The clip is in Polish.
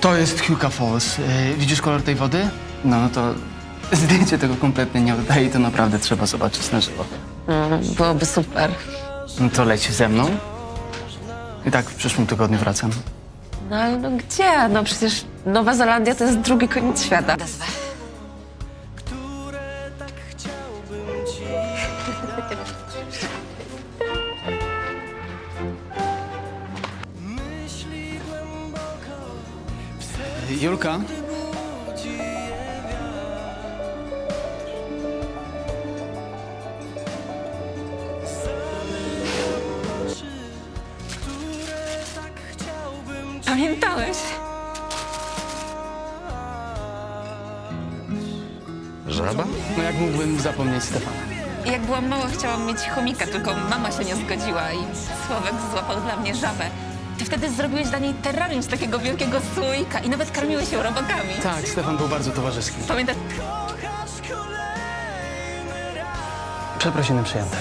To jest Huka Falls. Yy, widzisz kolor tej wody? No, no to zdjęcie tego kompletnie nie oddaje i to naprawdę trzeba zobaczyć na żywo. Mm, byłoby super. No to leć ze mną. I tak w przyszłym tygodniu wracam. No ale no gdzie? No przecież Nowa Zelandia to jest drugi koniec świata. Julka? Pamiętałeś? Żaba? No jak mógłbym zapomnieć Stefana? Jak byłam mała, chciałam mieć chomika, tylko mama się nie zgodziła i Sławek złapał dla mnie żabę. Ty wtedy zrobiłeś dla niej terrarium z takiego wielkiego słoika i nawet karmiłeś ją robakami. Tak, Stefan był bardzo towarzyski. Pamiętasz? Przeprosiny przyjęte.